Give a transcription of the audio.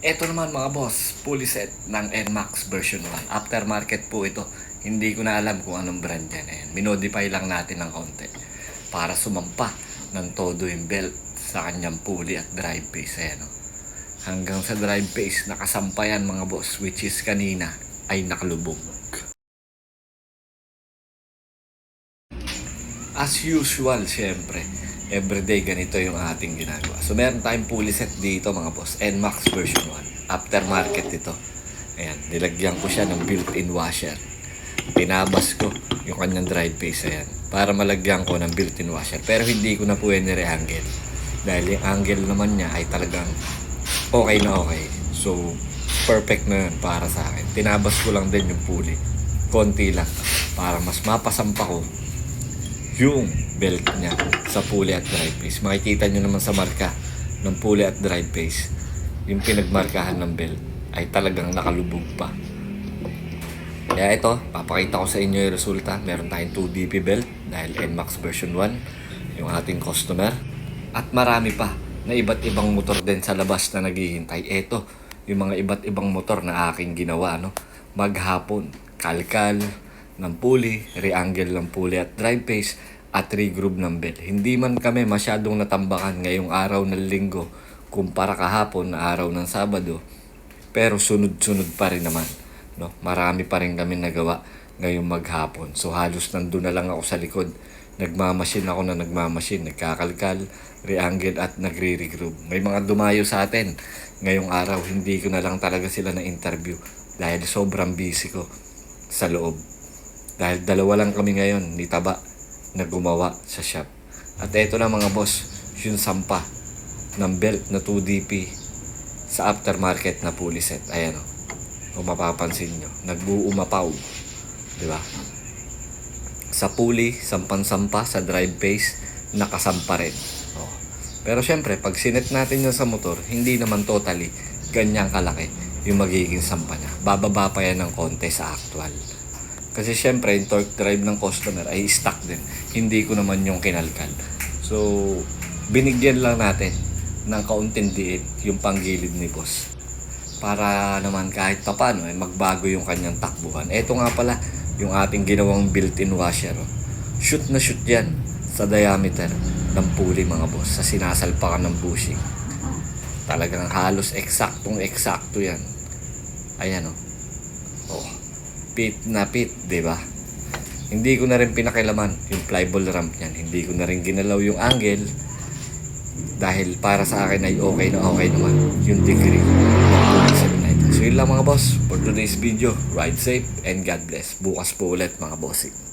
Ito naman mga boss, fully set ng NMAX version 1. Aftermarket po ito. Hindi ko na alam kung anong brand yan. Ayan, minodify lang natin ng konti para sumampa ng todo yung belt sa kanyang pulley at drive base. Ayan, oh. Hanggang sa drive base, nakasampa yan mga boss, which is kanina ay nakalubog. As usual, syempre, everyday ganito yung ating ginagawa. So, meron tayong pulley set dito mga boss, NMAX version 1. Aftermarket ito. Ayan, nilagyan ko siya ng built-in washer. Pinabas ko yung kanyang drive base, ayan, para malagyan ko ng built-in washer. Pero hindi ko na pwede re-angle. Dahil yung angle naman niya ay talagang okay na okay. So, perfect na yun para sa akin. Tinabas ko lang din yung pulley. Konti lang. Para mas mapasampa ko yung belt niya sa pulley at drive base. Makikita nyo naman sa marka ng pulley at drive base, yung pinagmarkahan ng belt ay talagang nakalubog pa. Kaya ito, papakita ko sa inyo yung resulta. Meron tayong 2DP belt dahil NMAX version 1 yung ating customer. At marami pa na iba't ibang motor din sa labas na naghihintay. Ito, yung mga iba't ibang motor na aking ginawa. No? Maghapon, kalkal ng pulley, re-angle ng pulley at drive base, at re-groove ng belt. Hindi man kami masyadong natambakan ngayong araw ng linggo kumpara kahapon na araw ng Sabado, pero sunod-sunod pa rin naman. No? Marami pa rin kami nagawa ngayong maghapon. So halos nandun na lang ako sa likod. Nagmamasin ako na nagmamasin, nagkakalkal, re-angle at nagre-regroove. May mga dumayo sa atin ngayong araw. Hindi ko na lang talaga sila na interview dahil sobrang busy ko sa loob. Dahil dalawa lang kami ngayon ni Taba na gumawa sa shop. At eto na mga boss, yung sampa ng belt na 2DP sa aftermarket na pulley set. Ayan o. Kung mapapansin nyo, nagbuumapaw. Di ba? Sa pulley, sampan-sampa, sa drive base, nakasampa rin. Oh. Pero syempre, pag sinet natin yun sa motor, hindi naman totally ganyang kalaki yung magiging sampa niya. Bababa pa yan ng konti sa actual. Kasi syempre, yung torque drive ng customer ay stock din. Hindi ko naman yung kinalkal. So, binigyan lang natin ng kaunting diin yung panggilid ni boss. Para naman kahit pa paano, eh, magbago yung kanyang takbuhan. Ito nga pala, yung ating ginawang built-in washer. Oh. Shoot na shoot yan sa diameter ng pulley mga boss sa sinasalpakan ng bushing. Talagang halos eksaktong eksakto yan. Ayan oh. Oh, pit na pit, di ba? Hindi ko na rin pinakilaman yung flyball ramp niyan. Hindi ko na rin ginalaw yung angle dahil para sa akin ay okay na okay naman yung degree ng 790. So yun lang mga boss for today's video. Ride safe and God bless. Bukas po ulit mga bossing.